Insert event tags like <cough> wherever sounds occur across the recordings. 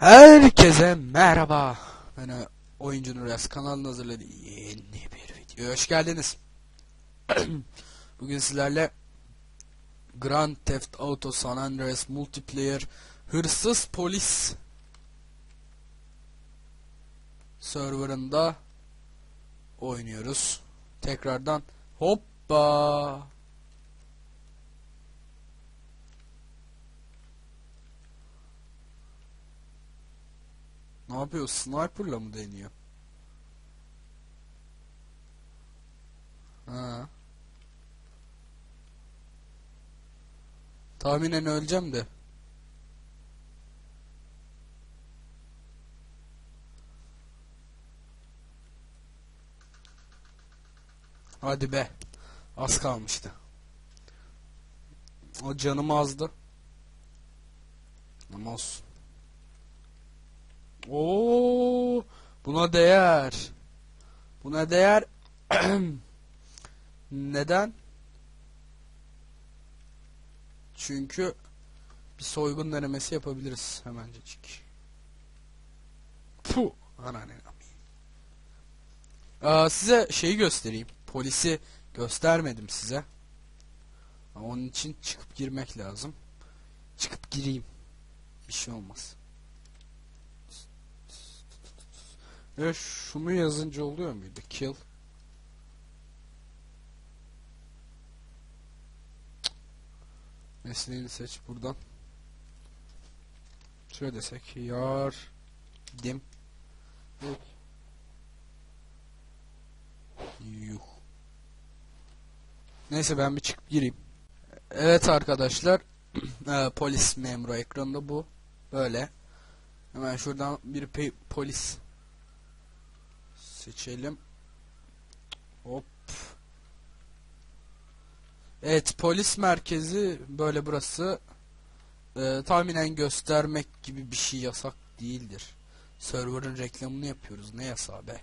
Herkese merhaba. Ben Oyuncu Nuras kanalının hazırladığı yeni bir videoya hoş geldiniz. <clears throat> Bugün sizlerle Grand Theft Auto San Andreas Multiplayer Hırsız Polis serverında oynuyoruz. Tekrardan hoppa Ne yapıyor? Sniper'la mı deniyor? Ha. Tahminen öleceğim de. Hadi be. Az kalmıştı. O canım azdı. Ama olsun. Oo, buna değer. Buna değer. <clears throat> Neden? Çünkü bir soygun denemesi yapabiliriz hemencecik. Puh, ananı Aa, size şeyi göstereyim. Polisi göstermedim size. Ama onun için çıkıp girmek lazım. Çıkıp gireyim. Bir şey olmaz. Evet şunu yazınca oluyor muydu? Kill. Mesleğini seç buradan. Şöyle desek yar dim Yuh. Neyse ben bir çıkıp gireyim. Evet arkadaşlar. <clears throat> e, polis memuru ekranda bu. Böyle. Hemen şuradan bir polis seçelim. Hop. Evet polis merkezi böyle burası. Ee, tahminen göstermek gibi bir şey yasak değildir. Server'ın reklamını yapıyoruz. Ne yasağı be?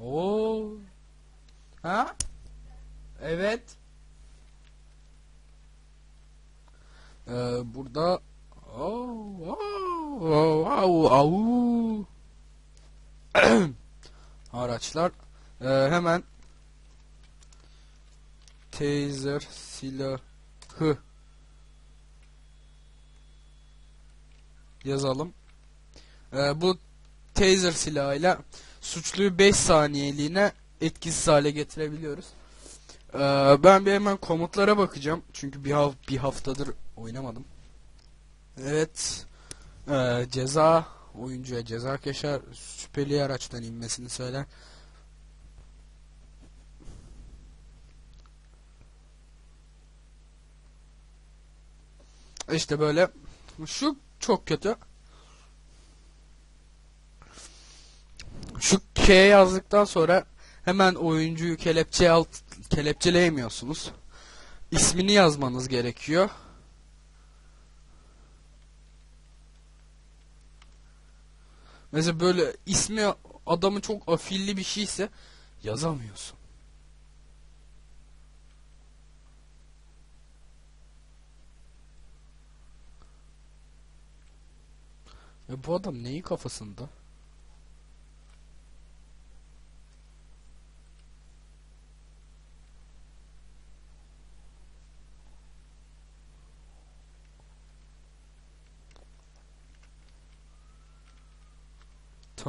Oo. Ha? Evet. Ee, burada oh, oh, oh, oh. <clears throat> araçlar ee, hemen taser silahı yazalım. Ee, bu taser silahıyla suçluyu 5 saniyeliğine etkisiz hale getirebiliyoruz. Ee, ben bir hemen komutlara bakacağım. Çünkü bir, haf bir haftadır oynamadım. Evet. Ee, ceza oyuncuya ceza keşer şüpheli araçtan inmesini söyler. İşte böyle şu çok kötü. Şu K yazdıktan sonra hemen oyuncuyu kelepçe alt kelepçeleyemiyorsunuz. İsmini yazmanız gerekiyor. Mesela böyle ismi adamı çok afilli bir şeyse yazamıyorsun. Ya bu adam neyi kafasında?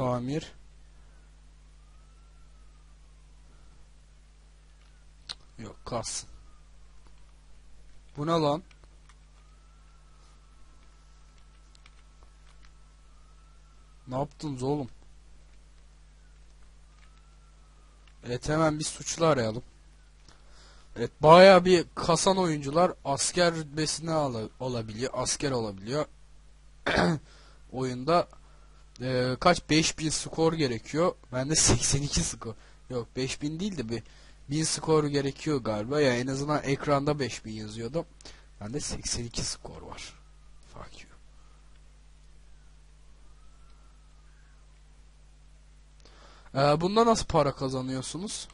Tamir. Yok kalsın. Bu ne lan? Ne yaptınız oğlum? Evet hemen bir suçlu arayalım. Evet baya bir kasan oyuncular asker rütbesine al olabiliyor. Asker olabiliyor. <clears throat> Oyunda e, kaç 5000 skor gerekiyor. Bende 82 <laughs> skor. Yok 5000 değil de bir 1000 skor gerekiyor galiba. Ya yani en azından ekranda 5000 yazıyordu. Bende 82 skor var. Fuck you. Ee, bunda nasıl para kazanıyorsunuz?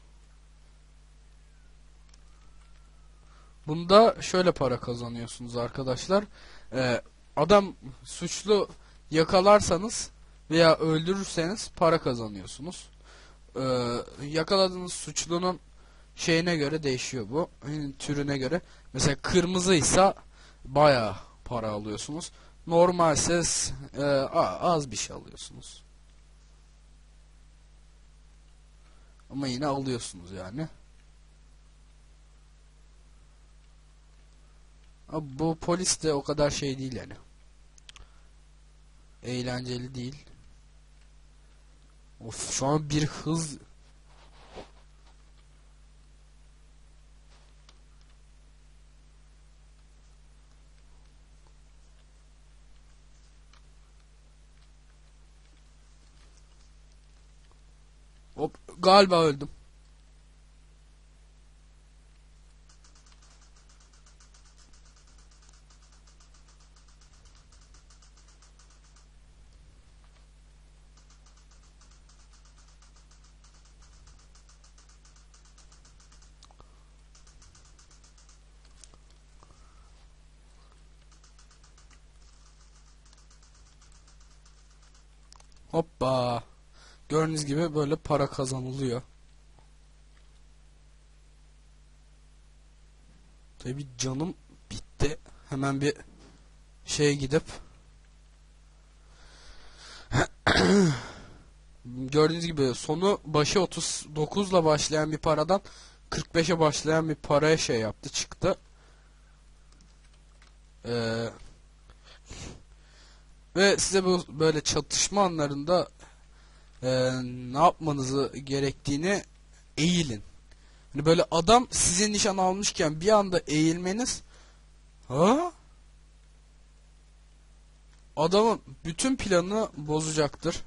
Bunda şöyle para kazanıyorsunuz arkadaşlar. Ee, adam suçlu yakalarsanız veya öldürürseniz para kazanıyorsunuz. Ee, yakaladığınız suçlunun şeyine göre değişiyor bu. Yani Türüne göre. Mesela kırmızıysa bayağı para alıyorsunuz. Normalse e, az bir şey alıyorsunuz. Ama yine alıyorsunuz yani. Bu polis de o kadar şey değil yani. Eğlenceli değil. Of şu an bir hız Hop galiba öldüm. Hoppa. Gördüğünüz gibi böyle para kazanılıyor. Tabi canım bitti. Hemen bir şeye gidip <clears throat> Gördüğünüz gibi sonu başı 39 ile başlayan bir paradan 45'e başlayan bir paraya şey yaptı çıktı. Ee, ve size bu böyle çatışma anlarında e, ne yapmanızı gerektiğini eğilin. Hani böyle adam sizin nişan almışken bir anda eğilmeniz ha? Adamın bütün planını bozacaktır.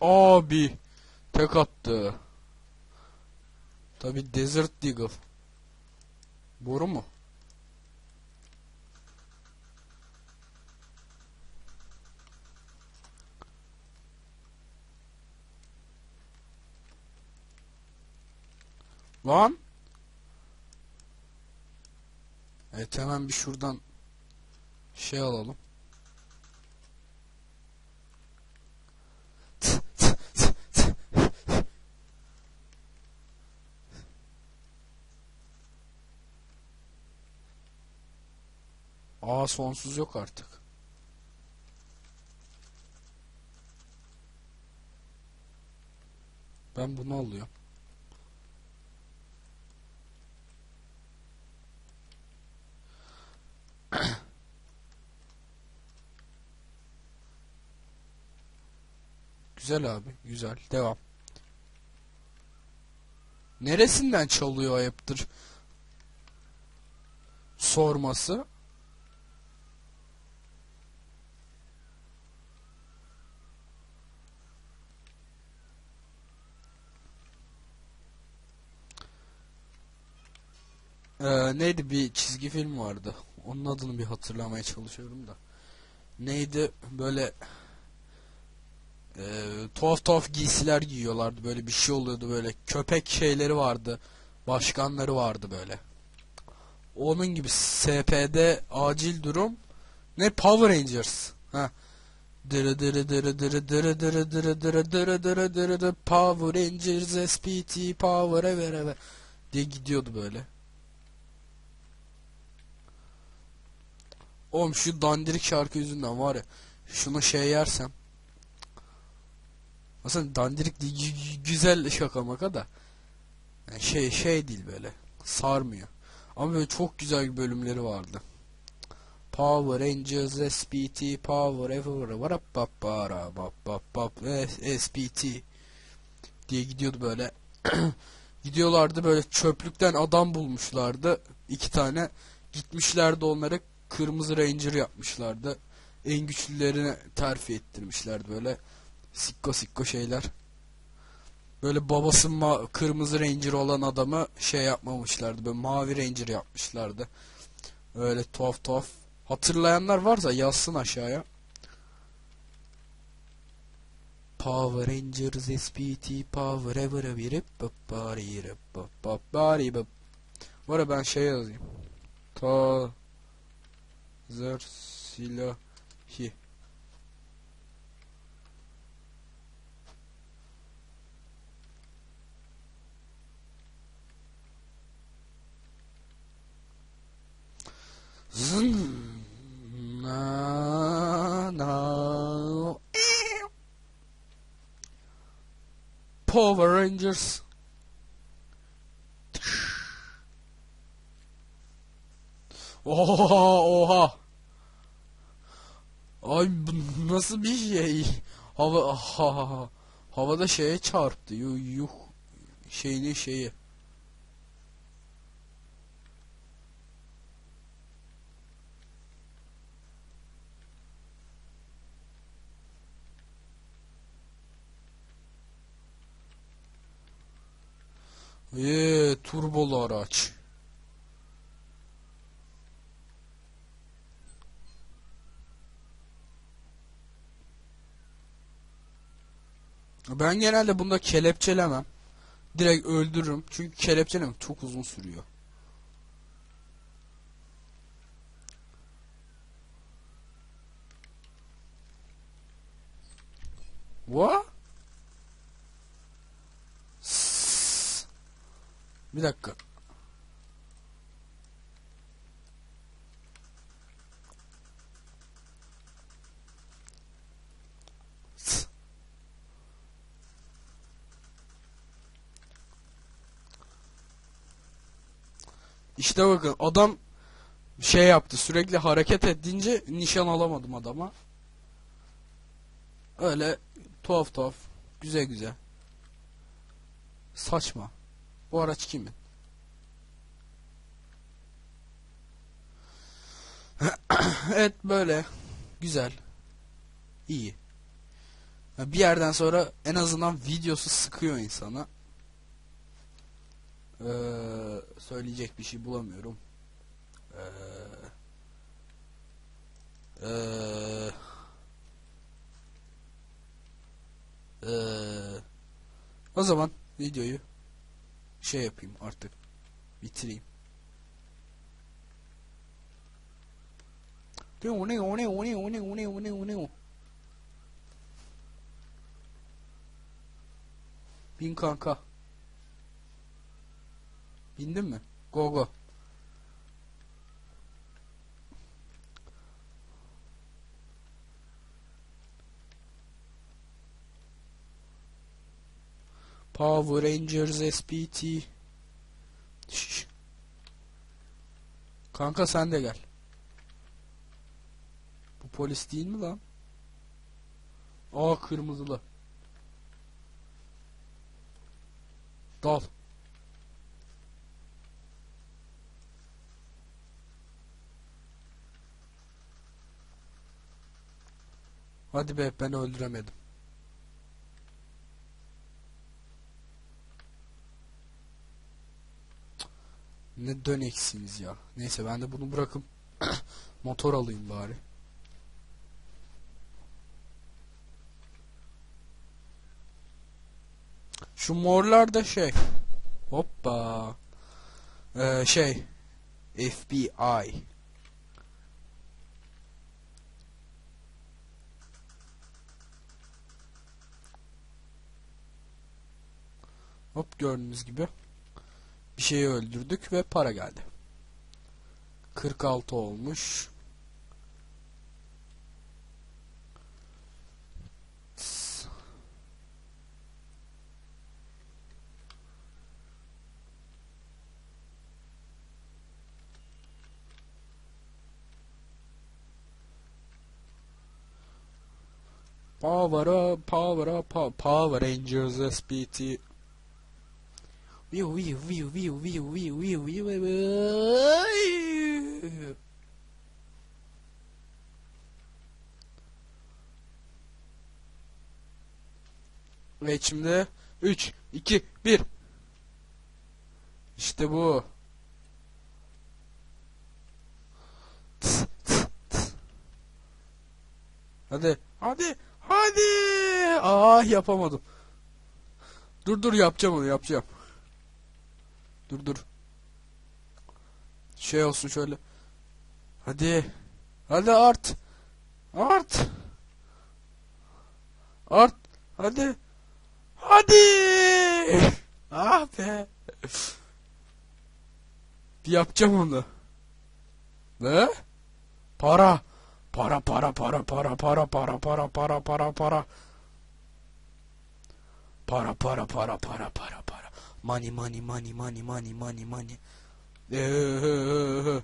Abi tek attı. Tabi Desert Deagle. Boru mu? Lan. Evet hemen bir şuradan şey alalım. Sonsuz yok artık. Ben bunu alıyorum. <clears throat> Güzel abi, güzel. Devam. Neresinden çalıyor ayıptır? Sorması. Ee, neydi bir çizgi film vardı. Onun adını bir hatırlamaya çalışıyorum da. Neydi böyle e, tuhaf tuhaf giysiler giyiyorlardı. Böyle bir şey oluyordu böyle. Köpek şeyleri vardı. Başkanları vardı böyle. Onun gibi SPD acil durum ne Power Rangers. Ha. Dırı dırı dırı dırı dırı dırı dırı dırı dırı dırı dırı Power Rangers SPT Power ever ever diye gidiyordu böyle. Oğlum şu dandirik şarkı yüzünden var ya şunu şey yersem. Aslında dandirik güzel şaka maka da yani şey şey değil böyle sarmıyor. Ama böyle çok güzel bölümleri vardı. Power Rangers SPT Power Ever Varap bap bara bap bap bap SPT diye gidiyordu böyle. <clears throat> Gidiyorlardı böyle çöplükten adam bulmuşlardı. İki tane gitmişlerdi onları kırmızı ranger yapmışlardı en güçlülerine terfi ettirmişlerdi böyle sikko sikko şeyler böyle babası ma- kırmızı ranger olan adamı şey yapmamışlardı böyle mavi ranger yapmışlardı öyle tuhaf tuhaf Hatırlayanlar varsa yazsın aşağıya. Power Rangers SPT Power Ever Ever Bari Bari Bu arada ben şey yazayım. Ta Zer Silahi Zın na Power Rangers Oha oha. Ay bu nasıl bir şey? Hava ha, ha, ha. havada şeye çarptı. Yuh yuh. Şeyini şeyi Eee turbolu araç. Ben genelde bunda kelepçelemem. Direkt öldürürüm. Çünkü kelepçelem çok uzun sürüyor. What? Bir dakika. İşte bakın adam şey yaptı sürekli hareket edince nişan alamadım adama. Öyle tuhaf tuhaf güzel güzel. Saçma. Bu araç kimin? <coughs> evet böyle. Güzel. İyi. Bir yerden sonra en azından videosu sıkıyor insana. Ee, söyleyecek bir şey bulamıyorum. Ee, ee, ee, o zaman videoyu şey yapayım artık bitireyim. Diyor ne o ne o ne o ne o ne o ne o ne o. Bin kanka. Bindin mi? Go go. Power Rangers SPT. Şş. Kanka sen de gel. Bu polis değil mi lan? Aa kırmızılı. Dal. Hadi be ben öldüremedim. Ne döneksiniz ya. Neyse ben de bunu bırakıp <clears throat> motor alayım bari. Şu morlar da şey. Hoppa. Ee, şey. FBI. Hop gördüğünüz gibi bir şeyi öldürdük ve para geldi. 46 olmuş. Power up, power up, power, Rangers SPT. Viu, viu, viu, viu, viu, viu, viu, viu, viu. Ve şimdi 3, 2, 1. İşte bu. Hadi. Hadi. Hadi. Ah yapamadım. Dur dur yapacağım onu yapacağım. Dur dur. Şey olsun şöyle. Hadi. Hadi art. Art. Art. Hadi. Hadi. Ah be. Yapacağım onu. Ne? Para para para para para para para para para para. Para para para para para para. Money money money money money money money. Eee.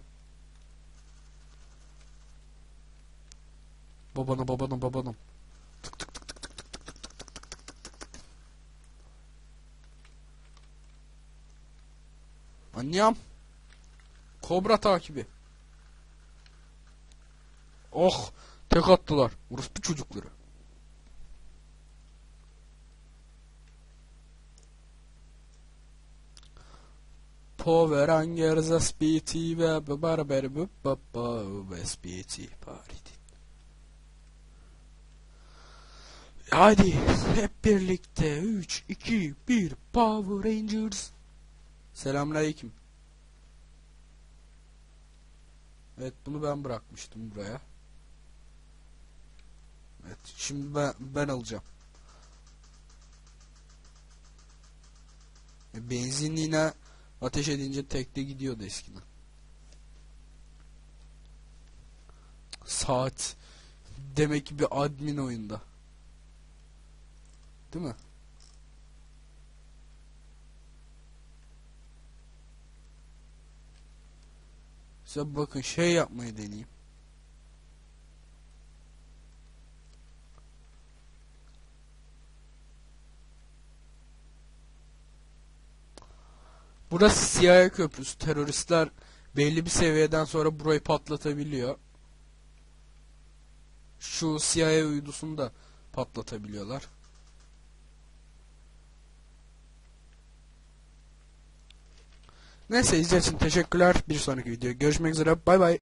Babanım babanım babanım. Tık tık tık tık tık tık tık tık tık tık tık tık. Annem. Kobra takibi. Oh. Tek attılar. Orospu çocukları. Power Rangers SPT ve Barber SPT Party. Hadi hep birlikte 3 2 1 Power Rangers. Selamünaleyküm. Evet bunu ben bırakmıştım buraya. Evet şimdi ben ben alacağım. E, Benzinliğine ateş edince tekte gidiyordu eskiden. Saat demek ki bir admin oyunda. Değil mi? Size bakın şey yapmayı deneyeyim. Burası CIA köprüsü. Teröristler belli bir seviyeden sonra burayı patlatabiliyor. Şu CIA uydusunu da patlatabiliyorlar. Neyse izlediğiniz için teşekkürler. Bir sonraki videoda görüşmek üzere. Bay bay.